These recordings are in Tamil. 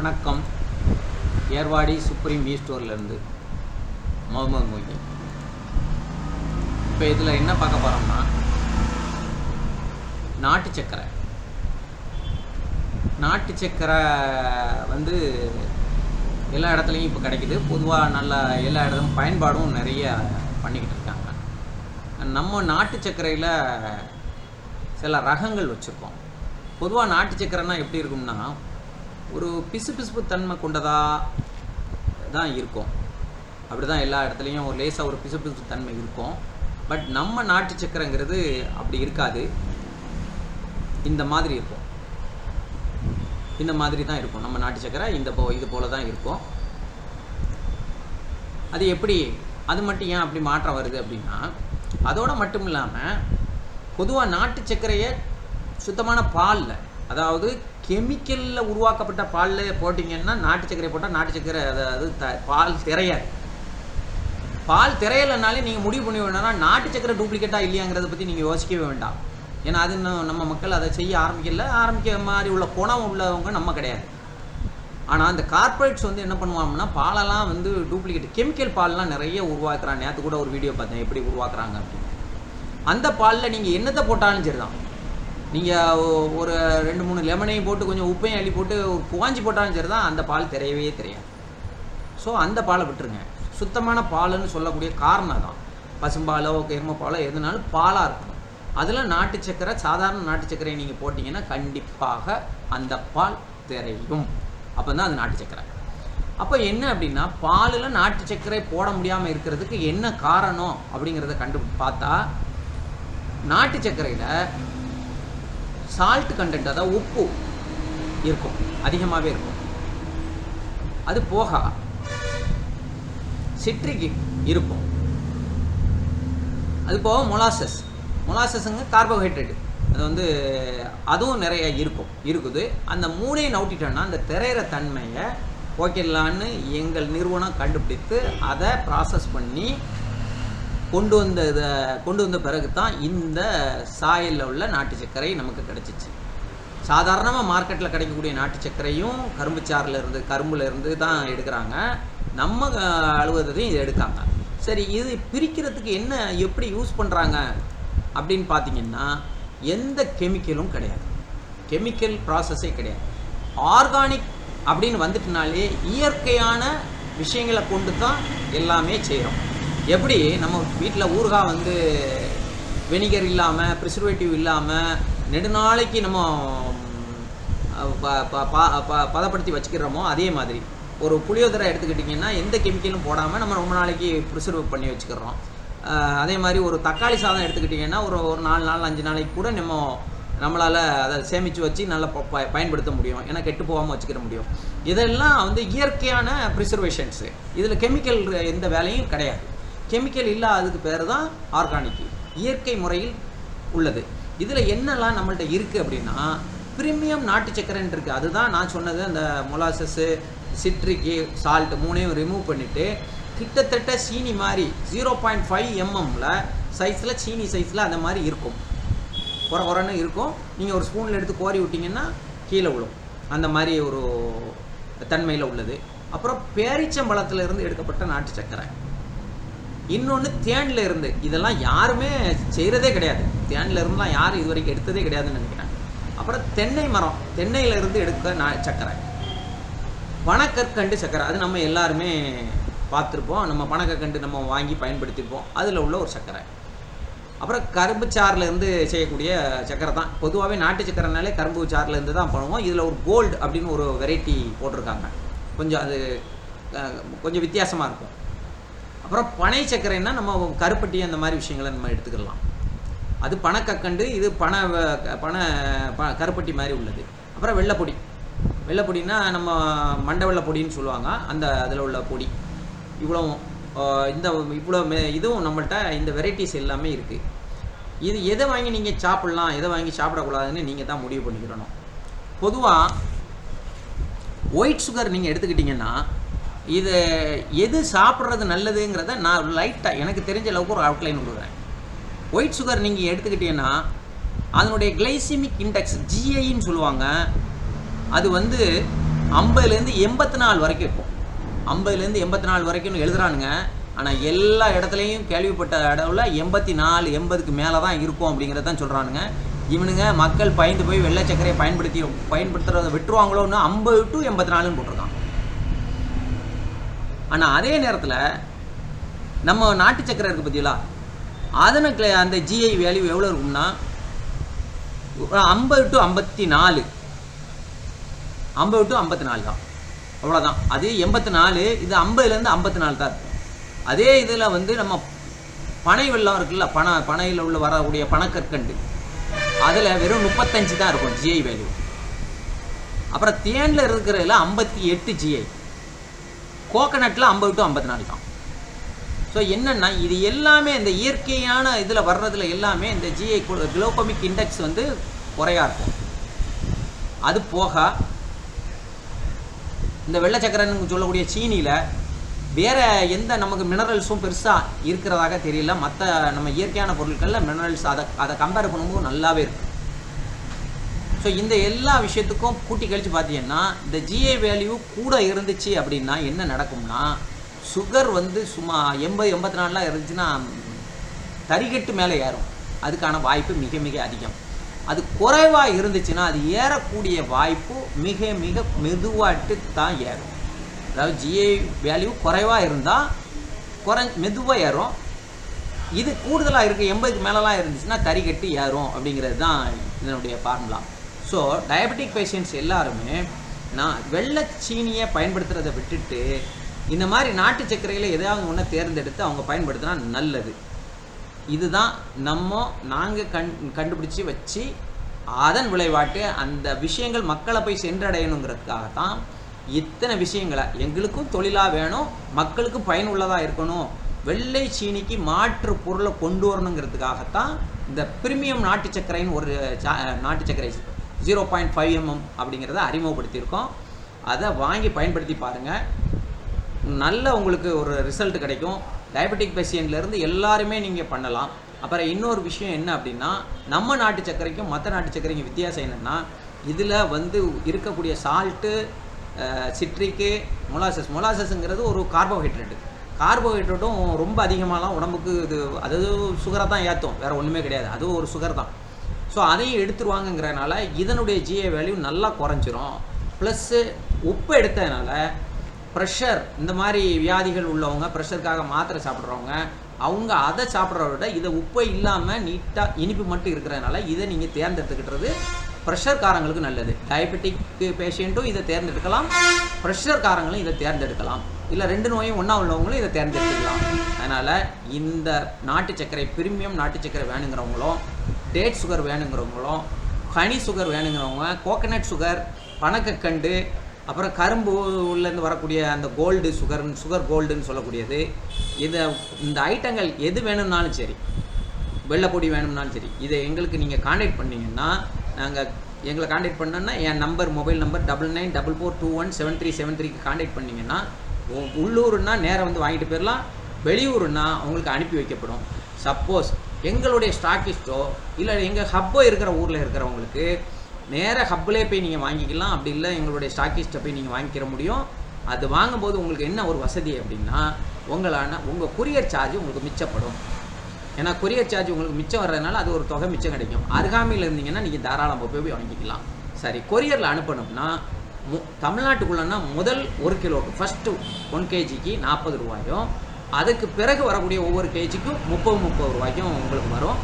வணக்கம். ஏர்வாடி சுப்ரீம் மீ ஸ்டோர்லேருந்து முகமது மொய்தி இப்போ இதில் என்ன பார்க்க போகிறோம்னா நாட்டு சக்கரை. நாட்டு சக்கரை வந்து எல்லா இடத்துலையும் இப்போ கிடைக்குது. பொதுவாக நல்ல எல்லா இடத்துலையும் பயன்பாடும் நிறைய பண்ணிக்கிட்டு இருக்காங்க. நம்ம நாட்டு சர்க்கரையில் சில ரகங்கள் வச்சுருக்கோம். பொதுவாக நாட்டு சக்கரைனா எப்படி இருக்கும்னா ஒரு பிசு பிசுப்பு தன்மை கொண்டதாக தான் இருக்கும். அப்படி தான் எல்லா இடத்துலையும் ஒரு லேசாக ஒரு பிசுபிசுப்பு தன்மை இருக்கும். பட் நம்ம நாட்டு சக்கரைங்கிறது அப்படி இருக்காது. இந்த மாதிரி இருக்கும். இந்த மாதிரி தான் இருக்கும். நம்ம நாட்டு சக்கரை இந்த போ இது போல தான் இருக்கும். அது எப்படி அது மட்டும் ஏன் அப்படி மாற்றம் வருது அப்படின்னா அதோட மட்டும் இல்லாமல் பொதுவாக நாட்டு சர்க்கரையை சுத்தமான பாலில் அதாவது கெமிக்கலில் உருவாக்கப்பட்ட பாலில் போட்டிங்கன்னா நாட்டு சர்க்கரை போட்டால் நாட்டு சர்க்கரை அதாவது த பால் திரையாது. பால் திரையலைனாலே நீங்கள் முடிவு பண்ணி வேணும்னா நாட்டு சர்க்கரை டூப்ளிகேட்டாக இல்லையாங்கிறத பற்றி நீங்கள் யோசிக்கவே வேண்டாம். ஏன்னா அது இன்னும் நம்ம மக்கள் அதை செய்ய ஆரம்பிக்கல. ஆரம்பிக்க மாதிரி உள்ள குணம் உள்ளவங்க நம்ம கிடையாது. ஆனால் அந்த கார்ப்பரேட்ஸ் வந்து என்ன பண்ணுவாங்கன்னா பாலெல்லாம் வந்து டூப்ளிகேட் கெமிக்கல் பால்லாம் நிறைய உருவாக்குறாங்க. நேற்று கூட ஒரு வீடியோ பார்த்தேன் எப்படி உருவாக்குறாங்க அப்படின்னு. அந்த பாலில் நீங்கள் என்னத்தை போட்டாலும் சரி தான் நீங்கள் ஒரு ரெண்டு மூணு லெமனையும் போட்டு கொஞ்சம் உப்பையும் அள்ளி போட்டு குவாஞ்சி போட்டாலும் சரி தான் அந்த பால் தெரியவே தெரியாது. ஸோ அந்த பாலை விட்டுருங்க. சுத்தமான பாலுன்னு சொல்லக்கூடிய காரணம் தான் பசும்பாலோ எருமைப்பாலோ எதுனாலும் பாலாக இருக்கணும். அதில் நாட்டு சக்கரை சாதாரண நாட்டு சக்கரை நீங்கள் போட்டிங்கன்னா கண்டிப்பாக அந்த பால் தெரியும். அப்போ தான் அது நாட்டு சக்கரை. அப்போ என்ன அப்படின்னா பாலில் நாட்டு சர்க்கரை போட முடியாமல் இருக்கிறதுக்கு என்ன காரணம் அப்படிங்கிறத கண்டு பார்த்தா நாட்டு சர்க்கரையில் சால்ட் கண்டென்ட் அதாவது உப்பு இருக்கும். அதிகமாகவே இருக்கும். அது போக சிட்ரிக் இருக்கும். அது போக மொலாசஸ் மொலாசஸுங்க கார்போஹைட்ரேட் அது வந்து அதுவும் நிறைய இருக்கும். இருக்குது. அந்த மூணையும் நவுட்டிட்டோன்னா அந்த திரையிற தன்மையை போக்கிடலான்னு எங்கள் நிறுவனம் கண்டுபிடித்து அதை ப்ராசஸ் பண்ணி கொண்டு வந்த இதை கொண்டு வந்த பிறகு தான் இந்த சாயலில் உள்ள நாட்டு சர்க்கரை நமக்கு கிடச்சிச்சு. சாதாரணமாக மார்க்கெட்டில் கிடைக்கக்கூடிய நாட்டு சர்க்கரையும் கரும்பு சாறில் இருந்து கரும்புல இருந்து தான் எடுக்கிறாங்க. நம்ம அலுவலகத்தையும் இதை எடுக்காங்க. சரி இது பிரிக்கிறதுக்கு என்ன எப்படி யூஸ் பண்ணுறாங்க அப்படின்னு பார்த்தீங்கன்னா எந்த கெமிக்கலும் கிடையாது. கெமிக்கல் ப்ராசஸே கிடையாது. ஆர்கானிக் அப்படின்னு வந்துட்டுனாலே இயற்கையான விஷயங்களை கொண்டு தான் எல்லாமே செய்கிறோம் எப்படி நம்ம வீட்டில் ஊறுகாய் வந்து வெனிகர் இல்லாமல் ப்ரிசர்வேட்டிவ் இல்லாமல் நெடுநாளைக்கு நம்ம பதப்படுத்தி வச்சுக்கிறோமோ அதே மாதிரி. ஒரு புளியோதரை எடுத்துக்கிட்டிங்கன்னா எந்த கெமிக்கலும் போடாமல் நம்ம ரொம்ப நாளைக்கு ப்ரிசர்வ் பண்ணி வச்சுக்கிறோம். அதே மாதிரி ஒரு தக்காளி சாதம் எடுத்துக்கிட்டிங்கன்னா ஒரு ஒரு நாலு நாள் அஞ்சு நாளைக்கு கூட நம்ம நம்மளால் அதை சேமித்து வச்சு நல்லா ப பயன்படுத்த முடியும். ஏன்னா கெட்டு போகாமல் வச்சுக்கிற முடியும். இதெல்லாம் வந்து இயற்கையான ப்ரிசர்வேஷன்ஸு இதில் கெமிக்கல் எந்த வேலையும் கிடையாது. கெமிக்கல் இல்லாததுக்கு பேர் தான் ஆர்கானிக் இயற்கை முறையில் உள்ளது. இதில் என்னெல்லாம் நம்மள்ட்ட இருக்குது அப்படின்னா ப்ரீமியம் நாட்டு சக்கரைன்னு இருக்குது அதுதான் நான் சொன்னது அந்த மொலாசஸ்ஸு சிட்ரிக்கு சால்ட் மூணையும் ரிமூவ் பண்ணிவிட்டு கிட்டத்தட்ட சீனி மாதிரி ஜீரோ பாயிண்ட் ஃபைவ் எம்எம்மில் சைஸில் சீனி சைஸில் அந்த மாதிரி இருக்கும். குறை குறைன்னு இருக்கும். நீங்கள் ஒரு ஸ்பூனில் எடுத்து கோரி விட்டிங்கன்னா கீழே விழும். அந்த மாதிரி ஒரு தன்மையில் உள்ளது. அப்புறம் பேரிச்சம்பழத்திலிருந்து எடுக்கப்பட்ட நாட்டு சக்கரை இன்னொன்று தேனில் இருந்து. இதெல்லாம் யாருமே செய்கிறதே கிடையாது. தேனில் இருந்துலாம் யாரும் இது வரைக்கும் எடுத்ததே கிடையாதுன்னு நினைக்கிறேன் அப்புறம் தென்னை மரம். தென்னையில் இருந்து எடுக்க நா சக்கரை. பணக்கற்கண்டு சக்கரை. அது நம்ம எல்லாருமே பார்த்துருப்போம். நம்ம பணக்கற்கண்டு நம்ம வாங்கி பயன்படுத்தியிருப்போம் அதில் உள்ள ஒரு சக்கரை. அப்புறம் கரும்பு சாறுலேருந்து செய்யக்கூடிய சக்கரை தான். பொதுவாகவே நாட்டு சக்கரைனாலே கரும்பு சாறுலேருந்து தான் பண்ணுவோம். இதில் ஒரு கோல்டு அப்படின்னு ஒரு வெரைட்டி போட்டிருக்காங்க. கொஞ்சம் அது கொஞ்சம் வித்தியாசமாக இருக்கும். அப்புறம் பனை சர்க்கரைன்னா நம்ம கருப்பட்டி அந்த மாதிரி விஷயங்களை நம்ம எடுத்துக்கலாம். அது பணக்கக்கண்டு இது பனை பண ப கருப்பட்டி மாதிரி உள்ளது. அப்புறம் வெள்ளைப்பொடி. வெள்ளைப்பொடினா நம்ம மண்டை வெள்ளைப்பொடின்னு சொல்லுவாங்க. அந்த அதில் உள்ள பொடி. இவ்வளோ இந்த இவ்வளோ இதுவும் நம்மள்கிட்ட இந்த வெரைட்டிஸ் எல்லாமே இருக்குது இது எதை வாங்கி நீங்கள் சாப்பிட்லாம் எதை வாங்கி சாப்பிடக்கூடாதுன்னு நீங்கள் தான் முடிவு பண்ணிக்கிறணும். பொதுவாக ஒயிட் சுகர் நீங்கள் எடுத்துக்கிட்டிங்கன்னா இது எது சாப்பிட்றது நல்லதுங்கிறத நான் லைட்டாக எனக்கு தெரிஞ்ச அளவுக்கு ஒரு அவுட்லைன் கொடுக்குறேன். ஒயிட் சுகர் நீங்கள் எடுத்துக்கிட்டீங்கன்னா அதனுடைய கிளைசிமிக் இண்டெக்ஸ் ஜிஐன்னு சொல்லுவாங்க. அது வந்து ஐம்பதுலேருந்து எண்பத்தி நாலு வரைக்கும் இருக்கும். ஐம்பதுலேருந்து எண்பத்தி நாலு வரைக்கும் எழுதுறானுங்க. ஆனால் எல்லா இடத்துலையும் கேள்விப்பட்ட இடத்துல எண்பத்தி நாலு எண்பதுக்கு மேலே தான் இருக்கும் அப்படிங்கிறத தான் சொல்கிறானுங்க இவனுங்க மக்கள் பயந்து போய் வெள்ளை சக்கரையை பயன்படுத்தி பயன்படுத்துகிறத விட்டுருவாங்களோன்னு ஐம்பது டு எண்பத்தி நாலுன்னு போட்டிருக்கான். ஆனால் அதே நேரத்தில் நம்ம நாட்டு சக்கரை இருக்குது பார்த்தீங்களா அதனுக்கு அந்த ஜிஐ வேல்யூ எவ்வளோ இருக்கும்னா ஐம்பது டு ஐம்பத்தி நாலு. ஐம்பது டு ஐம்பத்தி நாலு தான். அவ்வளோதான் அது எண்பத்தி நாலு இது ஐம்பதுலேருந்து ஐம்பத்தி நாலு தான் இருக்கும். அதே இதில் வந்து நம்ம பனை வெள்ளம் இருக்குல்ல பண பனையில் உள்ள வரக்கூடிய பணக்கற்கண்டு அதில் வெறும் முப்பத்தஞ்சு தான் இருக்கும் ஜிஐ வேல்யூ அப்புறம் தேனில் இருக்கிறதுல ஐம்பத்தி எட்டு ஜிஐ கோகனட்டில் ஐம்பது டு ஐம்பத்தி நாலு தான். ஸோ என்னென்னா இது எல்லாமே இந்த இயற்கையான இதில் வர்றதுல எல்லாமே இந்த ஜிஐ குளோபமிக் இண்டெக்ஸ் வந்து குறையா இருக்கும். அது போக இந்த வெள்ளச்சக்கரன்னு சொல்லக்கூடிய சீனியில் வேறு எந்த நமக்கு மினரல்ஸும் பெருசாக இருக்கிறதாக தெரியல. மற்ற நம்ம இயற்கையான பொருட்களில் மினரல்ஸ் அதை அதை கம்பேர் பண்ணும்போது நல்லாவே இருக்குது ஸோ இந்த எல்லா விஷயத்துக்கும் கூட்டி கழித்து பார்த்தீங்கன்னா இந்த ஜிஏ வேல்யூ கூட இருந்துச்சு அப்படின்னா என்ன நடக்கும்னா சுகர் வந்து சும்மா எண்பது எண்பத்தி நாலுலாம் இருந்துச்சுன்னா தறிகட்டு மேலே ஏறும். அதுக்கான வாய்ப்பு மிக மிக அதிகம். அது குறைவாக இருந்துச்சுன்னா அது ஏறக்கூடிய வாய்ப்பு மிக மிக மெதுவாட்டு தான் ஏறும். அதாவது ஜிஏ வேல்யூ குறைவாக இருந்தால் குறை மெதுவாக ஏறும். இது கூடுதலாக இருக்குது எண்பதுக்கு மேலெலாம் இருந்துச்சுன்னா தறி கட்டி ஏறும் அப்படிங்கிறது தான் இதனுடைய ஃபார்முலா ஸோ டயபெட்டிக் பேஷண்ட்ஸ் எல்லாருமே நான் வெள்ளை சீனியை பயன்படுத்துகிறத விட்டுட்டு இந்த மாதிரி நாட்டு சர்க்கரையில் எதாவது ஒன்று தேர்ந்தெடுத்து அவங்க பயன்படுத்தினா நல்லது. இதுதான் நம்ம நாங்கள் கண் கண்டுபிடிச்சி வச்சு அதன் விளைவாட்டு அந்த விஷயங்கள் மக்களை போய் சென்றடையணுங்கிறதுக்காக தான் இத்தனை விஷயங்களை எங்களுக்கும் தொழிலாக வேணும் மக்களுக்கும் பயனுள்ளதாக இருக்கணும் வெள்ளை சீனிக்கு மாற்று பொருளை கொண்டு வரணுங்கிறதுக்காகத்தான் இந்த பிரிமியம் நாட்டு சர்க்கரைன்னு ஒரு சா- நாட்டு சர்க்கரை ஜீரோ பாயிண்ட் ஃபைவ் எம்எம் அப்படிங்கிறத அறிமுகப்படுத்தியிருக்கோம். அதை வாங்கி பயன்படுத்தி பாருங்கள் நல்ல உங்களுக்கு ஒரு ரிசல்ட் கிடைக்கும். டயபெட்டிக் பேஷண்ட்லேருந்து எல்லாருமே நீங்கள் பண்ணலாம். அப்புறம் இன்னொரு விஷயம் என்ன அப்படின்னா நம்ம நாட்டு சர்க்கரைக்கும் மற்ற நாட்டு சர்க்கரைக்கும் வித்தியாசம் என்னென்னா இதில் வந்து இருக்கக்கூடிய சால்ட்டு சிட்ரிக்கு மொலாசஸ் மொலாசஸ்ங்கிறது ஒரு கார்போஹைட்ரேட்டு கார்போஹைட்ரேட்டும் ரொம்ப அதிகமாகலாம் உடம்புக்கு இது அதாவது சுகரை தான் ஏற்றும் வேறு ஒன்றுமே கிடையாது. அதுவும் ஒரு சுகர் தான். ஸோ அதையும் எடுத்துருவாங்கங்கிறனால இதனுடைய ஜிஏ வேல்யூ நல்லா குறைஞ்சிரும். ப்ளஸ்ஸு உப்பு எடுத்ததுனால ப்ரெஷர் இந்த மாதிரி வியாதிகள் உள்ளவங்க ப்ரெஷருக்காக மாத்திரை சாப்பிட்றவங்க அவங்க அதை சாப்பிட்றத விட இதை உப்பை இல்லாமல் நீட்டாக இனிப்பு மட்டும் இருக்கிறதுனால இதை நீங்கள் தேர்ந்தெடுத்துக்கிட்டது ப்ரெஷர்காரங்களுக்கு நல்லது. டயபெட்டிக் பேஷண்ட்டும் இதை தேர்ந்தெடுக்கலாம் ப்ரெஷர்காரங்களும் இதை தேர்ந்தெடுக்கலாம். இல்லை ரெண்டு நோயும் ஒன்றா உள்ளவங்களும் இதை தேர்ந்தெடுத்துக்கலாம். அதனால் இந்த நாட்டு சர்க்கரை பிரீமியம் நாட்டு சர்க்கரை வேணுங்கிறவங்களும் டேட் சுகர் வேணுங்கிறவங்களும் ஹனி சுகர் வேணுங்கிறவங்க கோகனட் சுகர் பனக்கக்கண்டு அப்புறம் கரும்பு உள்ளேருந்து வரக்கூடிய அந்த கோல்டு சுகர் சுகர் கோல்டுன்னு சொல்லக்கூடியது. இதை இந்த ஐட்டங்கள் எது வேணும்னாலும் சரி வெள்ளைப்பொடி வேணும்னாலும் சரி இதை எங்களுக்கு நீங்கள் காண்டாக்ட் பண்ணிங்கன்னா நாங்கள் எங்களை காண்டாக்ட் பண்ணோன்னா என் number mobile number double nine double four two one seven three seven த்ரீக்கு காண்டாக்ட் பண்ணிங்கன்னா உ- நேராக வந்து வாங்கிட்டு போயிடலாம் வெளியூர்னா அவங்களுக்கு அனுப்பி வைக்கப்படும். சப்போஸ் எங்களுடைய ஸ்டாக்கிஸ்ட்டோ இல்லை எங்கள் ஹப்போ இருக்கிற ஊரில் இருக்கிறவங்களுக்கு நேராக ஹப்பிலே போய் நீங்கள் வாங்கிக்கலாம். அப்படி இல்லை எங்களுடைய ஸ்டாக்கிஸ்ட்டை போய் நீங்கள் வாங்கிக்கிற முடியும். அது வாங்கும்போது உங்களுக்கு என்ன ஒரு வசதி அப்படின்னா உங்களான உங்கள் குரியர் சார்ஜ் உங்களுக்கு மிச்சப்படும். ஏன்னா கொரியர் சார்ஜ் உங்களுக்கு மிச்சம் வர்றதுனால அது ஒரு தொகை மிச்சம் கிடைக்கும். அருகாமையில் இருந்தீங்கன்னா நீங்கள் தாராளமாக போய் போய் வாங்கிக்கலாம். சரி கொரியரில் அனுப்பணும்னா மு தமிழ்நாட்டுக்குள்ளனா முதல் ஒரு கிலோவுக்கு ஃபஸ்ட்டு ஒன் கேஜிக்கு நாற்பது ரூபாயும் அதுக்கு பிறகு வரக்கூடிய ஒவ்வொரு கேஜிக்கும் முப்பது முப்பது ரூபாய்க்கும் உங்களுக்கு வரும்.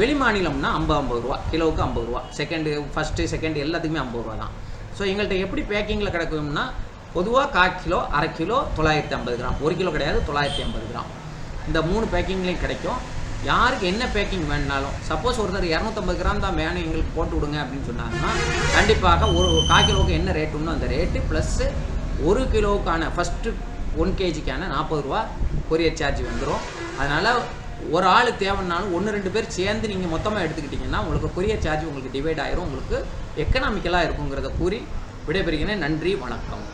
வெளி மாநிலம்னா ஐம்பது ஐம்பது ரூபா கிலோவுக்கு ஐம்பது ரூபா. செகண்டு ஃபஸ்ட்டு செகண்ட் எல்லாத்துக்குமே ஐம்பது ரூபா தான். ஸோ எங்கள்கிட்ட எப்படி பேக்கிங்கில் கிடக்கும்னா பொதுவாக கால் கிலோ அரை கிலோ தொள்ளாயிரத்தி ஐம்பது கிராம். ஒரு கிலோ கிடையாது தொள்ளாயிரத்தி ஐம்பது கிராம். இந்த மூணு பேக்கிங்லேயும் கிடைக்கும். யாருக்கு என்ன பேக்கிங் வேணுனாலும் சப்போஸ் ஒருத்தர் இரநூத்தம்பது கிராம் தான் வேணும் எங்களுக்கு போட்டு விடுங்க அப்படின்னு சொன்னாங்கன்னா கண்டிப்பாக ஒரு கால் கிலோவுக்கு என்ன ரேட்டுன்னு அந்த ரேட்டு ப்ளஸ்ஸு ஒரு கிலோவுக்கான ஃபஸ்ட்டு ஒன் கேஜிக்கான நாற்பது ரூபா கொரியர் சார்ஜ் வந்துடும் அதனால் ஒரு ஆள் தேவைன்னாலும் ஒன்று ரெண்டு பேர் சேர்ந்து நீங்கள் மொத்தமாக எடுத்துக்கிட்டிங்கன்னா உங்களுக்கு கொரியர் சார்ஜ் உங்களுக்கு டிவைட் ஆயிரும். உங்களுக்கு எக்கனாமிக்கலாக இருக்குங்கிறத கூறி விடைபெறுகிறேன். நன்றி வணக்கம்.